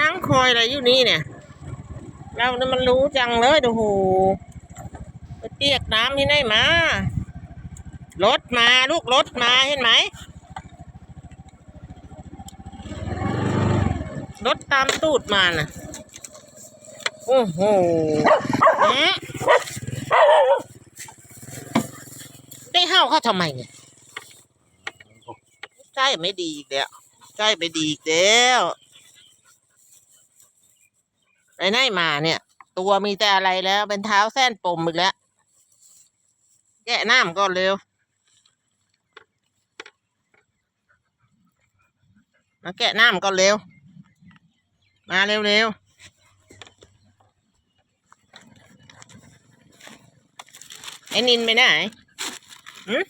นั่งคอยอะไรอยู่นี่เนี่ย เราเนี่ยมันรู้จังเลยโอ้โหไปเปียกน้ำที่ไหนมารถมาลูกรถมาเห็นไหมรถตามตูดมาน่ะ โอ้โหได้ห้าวเขาทำไมเนี่ย ใช่ไม่ดีอีกแล้ว ใช่ไม่ดีอีกแล้ว ไปไหนมาเนี่ย ตัวมีแต่อะไรแล้ว เป็นเท้าแส้นปมอีกแล้ว แกะน้ำก่อนเร็วมาแกะน้ำก่อนเร็ว มาเร็วเร็วไอ้นินไปไหนหืม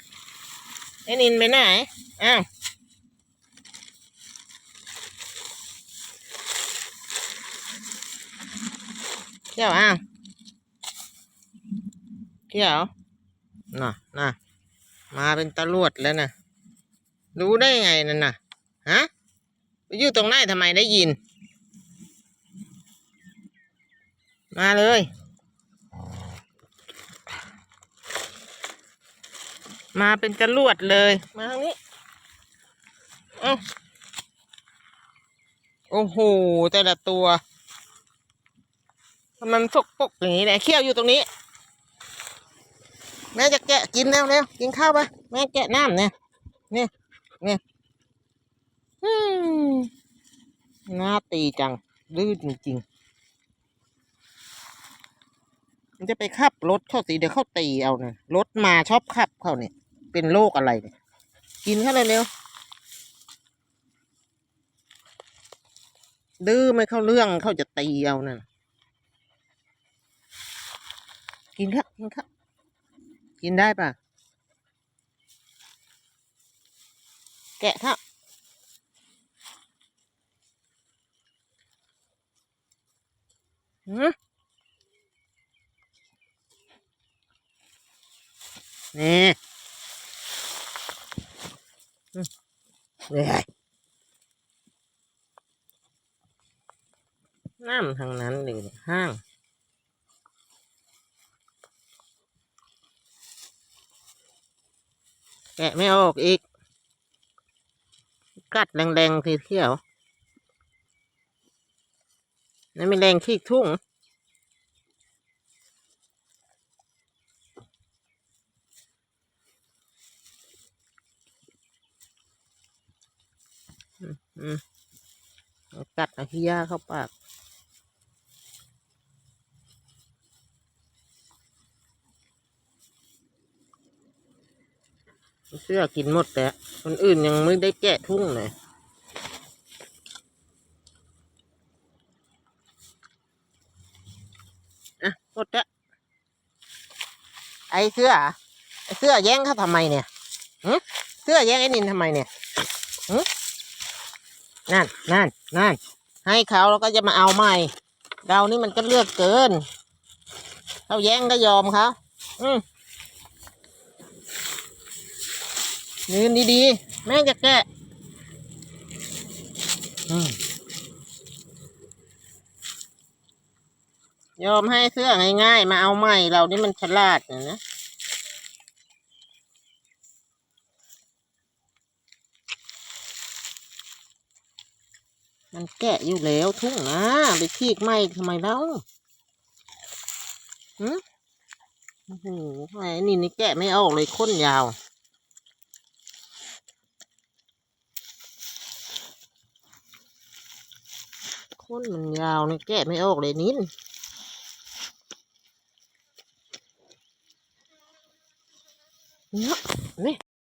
ไอ้นินไปไหนอ้าว เที่ยวอ้าวเที่ยวน่ะน่ะมาเป็นตำรวจแล้วนะรู้ได้ไงนั่นน่ะฮะไปอยู่ตรงไหนทำไมได้ยิน มาเลยมาเป็นจรวดเลย มาทางนี้อ้าโอ้โห แต่ละตัว มันสกปรกอย่างนี้เนี่ยเขี้ยวอยู่ตรงนี้ แม่จะแกะกินแล้วเร็วกินข้าวไปแม่แกะน้ำเนี่ยนี่นี่ยอืมน่าตีจังดื้อจริงๆ มันจะไปขับรถเข้าสิเดี๋ยวเข้าตีเอาเนี่ยรถมาชอบขับเข้าเนี่ย เป็นโรคอะไรเนี่ยกินเข้าเลยเร็วดื้อไม่เข้าเรื่องเขาจะตีเอานั่น กินครับกินครับกินได้ปะแกะครับหืมนี่อืมเว้ยน้ำทางนั้นเลยเนี่ยห้าง แกะไม่ออกอีก กัดแรงๆทีเที่ยวนั่นไม่แรงขี้ทุ่งกัดเอาขี้ยาเข้าปาก เสื้อกินหมดแต่คนอื่นยังไม่ได้แกะทุ่งเลยอะหมดแล้วไอเสื้อไอเสื้อแย่งเขาทำไมเนี่ยหึเสื้อแย่งไอ้นินทำไมเนี่ยหึนั่นนั่นนั่นให้เขาแล้วก็จะมาเอาใหม่ เรานี่มันก็เลือกเกินเขาแย่งก็ยอมเขาอืม ยืนดีๆ แม่จะแกะอืมยอมให้เสื้อง่ายๆ มาเอาใหม่เรานี่มันฉลาดนะนะมันแกะอยู่แล้วทุ่งนะไปขีกไม่ทำไมเล่าหืมโอ้โหไอ้นี่นี่แกะไม่ออกเลยค้นยาว ค้นมันยาวนี่แกะไม่ออกเลยนินเนี่ยนี่